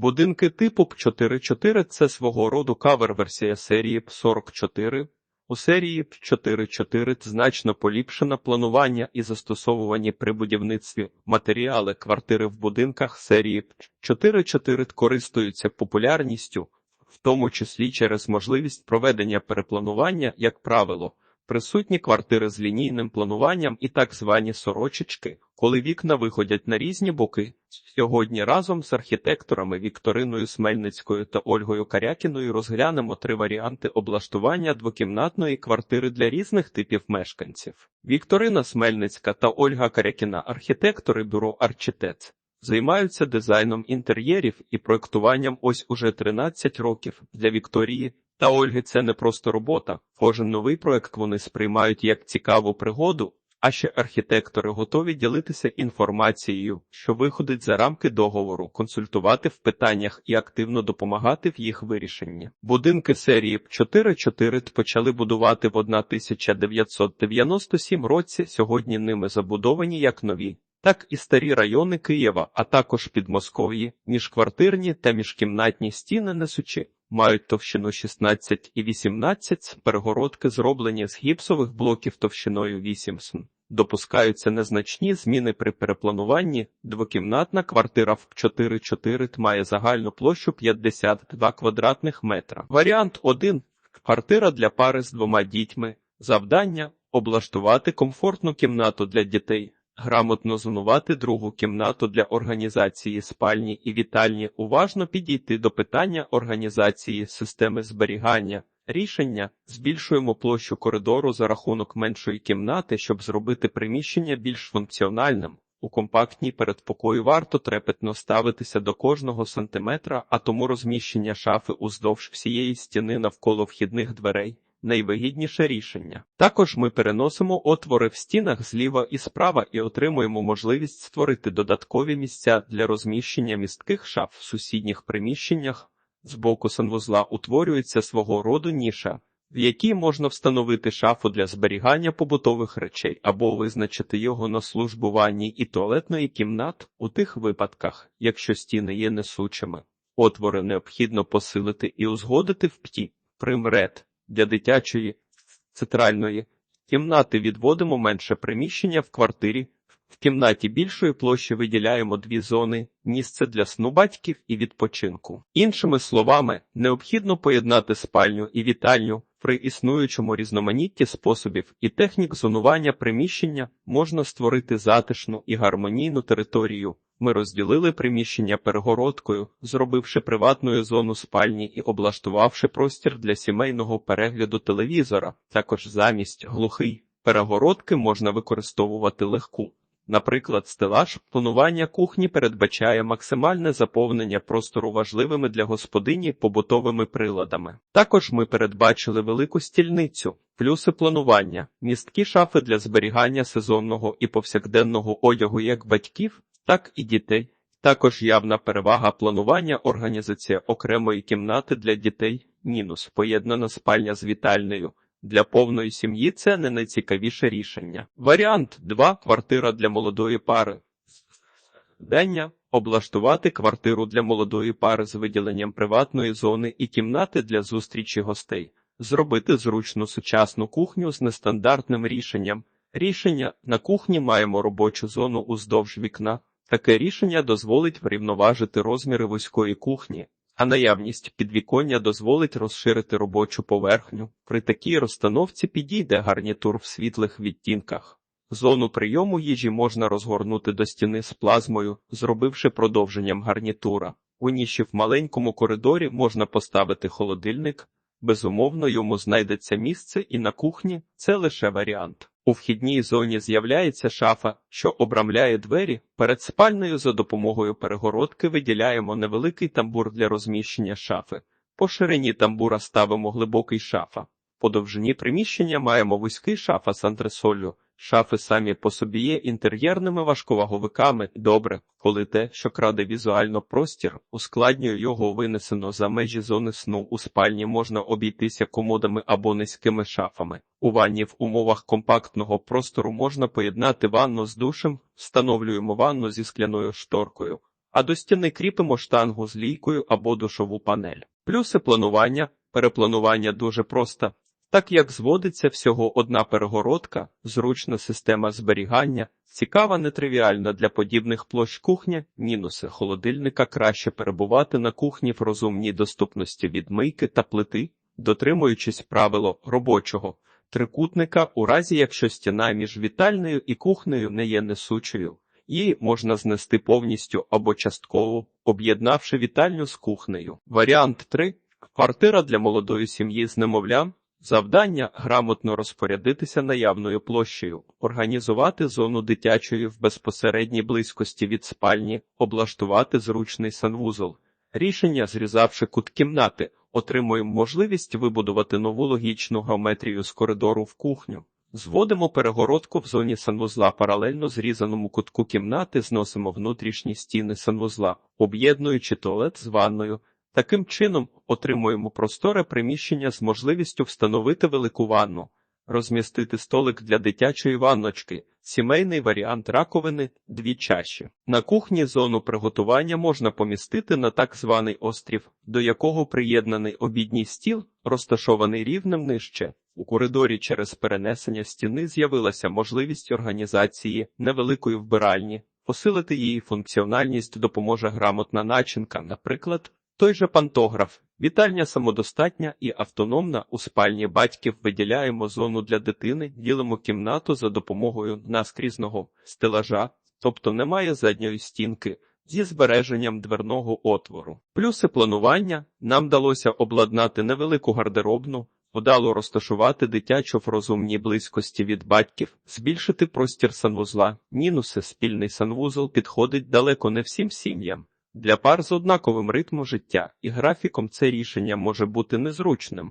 Будинки типу П44 – це свого роду кавер-версія серії П44. У серії П44 значно поліпшено планування і застосовувані при будівництві матеріали квартири в будинках серії П44 користуються популярністю, в тому числі через можливість проведення перепланування, як правило, присутні квартири з лінійним плануванням і так звані сорочечки, коли вікна виходять на різні боки. Сьогодні разом з архітекторами Вікториною Смельницькою та Ольгою Карякіною розглянемо три варіанти облаштування двокімнатної квартири для різних типів мешканців. Вікторина Смельницька та Ольга Карякіна, архітектори бюро Арчитект. Займаються дизайном інтер'єрів і проектуванням ось уже 13 років для Вікторії та Ольги. Це не просто робота. Кожен новий проект вони сприймають як цікаву пригоду. А ще архітектори готові ділитися інформацією, що виходить за рамки договору, консультувати в питаннях і активно допомагати в їх вирішенні. Будинки серії П4-4 почали будувати в 1997 році. Сьогодні ними забудовані як нові, так і старі райони Києва, а також Підмосков'ї, міжквартирні та міжкімнатні стіни несучі. Мають товщину 16 і 18, перегородки зроблені з гіпсових блоків товщиною 8 см. Допускаються незначні зміни при переплануванні. Двокімнатна квартира в 4-4 має загальну площу 52 квадратних метра. Варіант 1. Квартира для пари з двома дітьми. Завдання – облаштувати комфортну кімнату для дітей. Грамотно зонувати другу кімнату для організації спальні і вітальні, уважно підійти до питання організації системи зберігання. Рішення збільшуємо площу коридору за рахунок меншої кімнати, щоб зробити приміщення більш функціональним. У компактній передпокої варто трепетно ставитися до кожного сантиметра, а тому розміщення шафи уздовж всієї стіни навколо вхідних дверей найвигідніше рішення. Також ми переносимо отвори в стінах зліва і справа і отримуємо можливість створити додаткові місця для розміщення містких шаф в сусідніх приміщеннях. З боку санвузла утворюється свого роду ніша, в якій можна встановити шафу для зберігання побутових речей або визначити його на службу ванні і туалетної кімнат у тих випадках, якщо стіни є несучими. Отвори необхідно посилити і узгодити в п'ті. Примред для дитячої центральної кімнати відводимо менше приміщення в квартирі. В кімнаті більшої площі виділяємо дві зони місце для сну батьків і відпочинку. Іншими словами, необхідно поєднати спальню і вітальню при існуючому різноманітті способів і технік зонування приміщення можна створити затишну і гармонійну територію. Ми розділили приміщення перегородкою, зробивши приватною зону спальні і облаштувавши простір для сімейного перегляду телевізора. Також замість глухий перегородки можна використовувати легку. Наприклад, стелаж планування кухні передбачає максимальне заповнення простору важливими для господині побутовими приладами. Також ми передбачили велику стільницю, плюси планування, місткі шафи для зберігання сезонного і повсякденного одягу як батьків, так і дітей. Також явна перевага планування організація окремої кімнати для дітей, мінус поєднана спальня з вітальною. Для повної сім'ї це не найцікавіше рішення. Варіант 2. Квартира для молодої пари. Дення облаштувати квартиру для молодої пари з виділенням приватної зони і кімнати для зустрічі гостей, зробити зручну сучасну кухню з нестандартним рішенням. Рішення на кухні маємо робочу зону уздовж вікна. Таке рішення дозволить врівноважити розміри вузької кухні, а наявність підвіконня дозволить розширити робочу поверхню. При такій розстановці підійде гарнітур в світлих відтінках. Зону прийому їжі можна розгорнути до стіни з плазмою, зробивши продовженням гарнітура. У ніші в маленькому коридорі можна поставити холодильник. Безумовно, йому знайдеться місце і на кухні це лише варіант. У вхідній зоні з'являється шафа, що обрамляє двері. Перед спальнею за допомогою перегородки виділяємо невеликий тамбур для розміщення шафи. По ширині тамбура ставимо глибокий шафа. По довжині приміщення маємо вузький шафа з антресолью. Шафи самі по собі є інтер'єрними важковаговиками. Добре, коли те, що краде візуально простір, ускладнює його винесено за межі зони сну. У спальні можна обійтися комодами або низькими шафами. У ванні в умовах компактного простору можна поєднати ванну з душем, встановлюємо ванну зі скляною шторкою. а до стіни кріпимо штангу з лійкою або душову панель. Плюси планування. Перепланування дуже просто. Так як зводиться всього одна перегородка, зручна система зберігання, цікава нетривіальна для подібних площ кухня, мінуси холодильника краще перебувати на кухні в розумній доступності від мийки та плити, дотримуючись правило робочого трикутника у разі якщо стіна між вітальною і кухнею не є несучою. Її можна знести повністю або частково, об'єднавши вітальню з кухнею. Варіант 3. Квартира для молодої сім'ї з немовлям. Завдання грамотно розпорядитися наявною площею, організувати зону дитячої в безпосередній близькості від спальні, облаштувати зручний санвузол. Рішення, зрізавши кут кімнати, отримуємо можливість вибудувати нову логічну геометрію з коридору в кухню. Зводимо перегородку в зоні санвузла паралельно зрізаному кутку кімнати, зносимо внутрішні стіни санвузла, об'єднуючи туалет з ванною. Таким чином отримуємо просторе приміщення з можливістю встановити велику ванну, розмістити столик для дитячої ванночки, сімейний варіант раковини, дві чаші. На кухні зону приготування можна помістити на так званий острів, до якого приєднаний обідній стіл, розташований рівнем нижче. У коридорі через перенесення стіни з'явилася можливість організації невеликої вбиральні. Посилити її функціональність допоможе грамотна начинка, наприклад, той же пантограф. Вітальня самодостатня і автономна у спальні батьків виділяємо зону для дитини, ділимо кімнату за допомогою наскрізного стелажа, тобто немає задньої стінки, зі збереженням дверного отвору. Плюси планування нам вдалося обладнати невелику гардеробну, Вдало розташувати дитячу в розумній близькості від батьків, збільшити простір санвузла. Мінуси спільний санвузол підходить далеко не всім сім'ям. Для пар з однаковим ритмом життя і графіком це рішення може бути незручним.